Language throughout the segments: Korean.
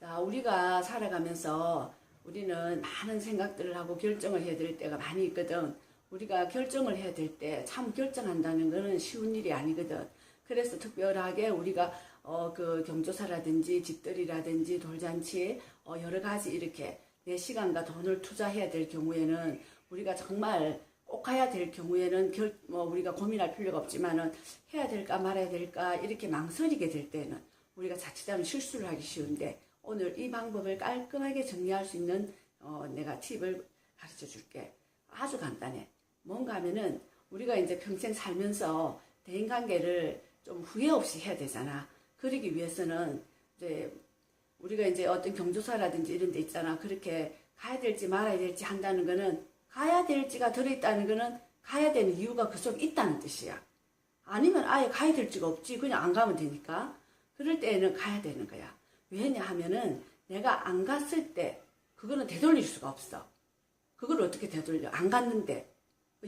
자, 우리가 살아가면서 우리는 많은 생각들을 하고 결정을 해야 될 때가 많이 있거든. 우리가 결정을 해야 될 때 참 결정한다는 거는 쉬운 일이 아니거든. 그래서 특별하게 우리가 어, 그 경조사라든지 집들이라든지 돌잔치 어, 여러 가지 이렇게 내 시간과 돈을 투자해야 될 경우에는 우리가 정말 꼭 가야 될 경우에는 결, 뭐 우리가 고민할 필요가 없지만은 해야 될까 말아야 될까 이렇게 망설이게 될 때는 우리가 자칫하면 실수를 하기 쉬운데 오늘 이 방법을 깔끔하게 정리할 수 있는 어, 내가 팁을 가르쳐 줄게. 아주 간단해. 뭔가 하면은 우리가 이제 평생 살면서 대인관계를 좀 후회 없이 해야 되잖아. 그러기 위해서는 이제 우리가 이제 어떤 경조사라든지 이런 데 있잖아. 그렇게 가야 될지 말아야 될지 한다는 거는 가야 될지가 들어있다는 거는 가야 되는 이유가 그 속에 있다는 뜻이야. 아니면 아예 가야 될지가 없지. 그냥 안 가면 되니까. 그럴 때에는 가야 되는 거야. 왜냐 하면은 내가 안 갔을 때 그거는 되돌릴 수가 없어. 그걸 어떻게 되돌려? 안 갔는데.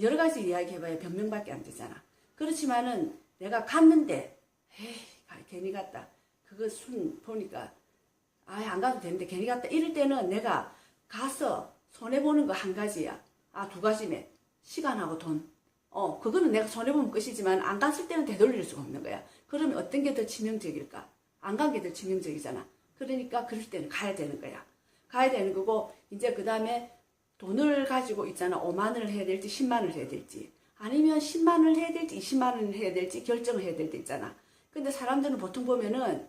여러 가지 이야기 해봐야 변명밖에 안 되잖아. 그렇지만은 내가 갔는데, 에이, 가- 괜히 갔다. 그거 순 보니까, 아예 안 가도 되는데 괜히 갔다. 이럴 때는 내가 가서 손해보는 거 한 가지야. 아, 두 가지네. 시간하고 돈. 어, 그거는 내가 손해보면 끝이지만 안 갔을 때는 되돌릴 수가 없는 거야. 그러면 어떤 게 더 치명적일까? 안 간 게 더 치명적이잖아. 그러니까 그럴 때는 가야 되는 거야. 가야 되는 거고, 이제 그 다음에 돈을 가지고 있잖아. 5만 원을 해야 될지 10만 원을 해야 될지. 아니면 10만 원을 해야 될지 20만 원을 해야 될지 결정을 해야 될 때 있잖아. 근데 사람들은 보통 보면은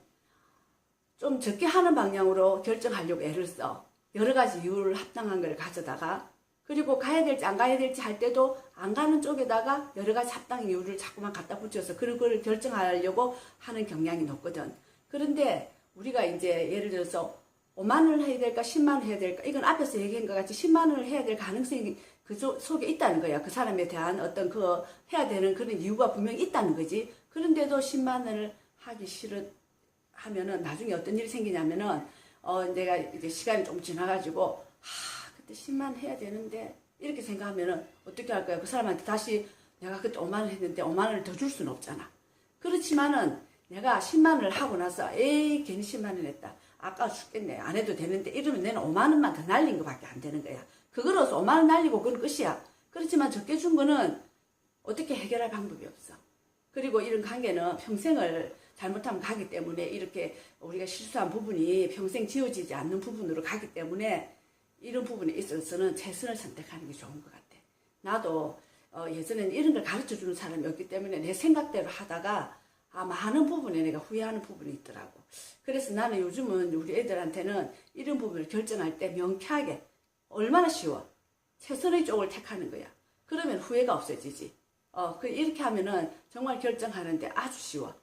좀 적게 하는 방향으로 결정하려고 애를 써. 여러 가지 이유를 합당한 걸 가져다가 그리고 가야 될지 안 가야 될지 할 때도 안 가는 쪽에다가 여러 가지 합당 이유를 자꾸만 갖다 붙여서 그런 걸 결정하려고 하는 경향이 높거든. 그런데 우리가 이제 예를 들어서 5만 원을 해야 될까 10만 원 해야 될까 이건 앞에서 얘기한 것 같이 10만 원을 해야 될 가능성이 그 소- 속에 있다는 거야. 그 사람에 대한 어떤 그 해야 되는 그런 이유가 분명히 있다는 거지. 그런데도 10만 원을 하기 싫어 하면은 나중에 어떤 일이 생기냐면은 어 내가 이제 시간이 좀 지나가지고 하 그때 10만 원 해야 되는데 이렇게 생각하면은 어떻게 할 거야? 그 사람한테 다시 내가 그때 5만 원 했는데 5만 원을 더 줄 수는 없잖아. 그렇지만은 내가 10만 원을 하고 나서 에이 괜히 10만 원 했다. 아까워 죽겠네. 안 해도 되는데 이러면 내는 5만 원만 더 날린 거밖에 안 되는 거야. 그거로서 5만 원 날리고 그건 끝이야. 그렇지만 적게 준 거는 어떻게 해결할 방법이 없어. 그리고 이런 관계는 평생을 잘못하면 가기 때문에 이렇게 우리가 실수한 부분이 평생 지워지지 않는 부분으로 가기 때문에 이런 부분에 있어서는 최선을 선택하는 게 좋은 것 같아. 나도 어, 예전에는 이런 걸 가르쳐 주는 사람이 없기 때문에 내 생각대로 하다가 아, 많은 부분에 내가 후회하는 부분이 있더라고. 그래서 나는 요즘은 우리 애들한테는 이런 부분을 결정할 때 명쾌하게 얼마나 쉬워. 최선의 쪽을 택하는 거야. 그러면 후회가 없어지지. 어, 그 이렇게 하면은 정말 결정하는데 아주 쉬워.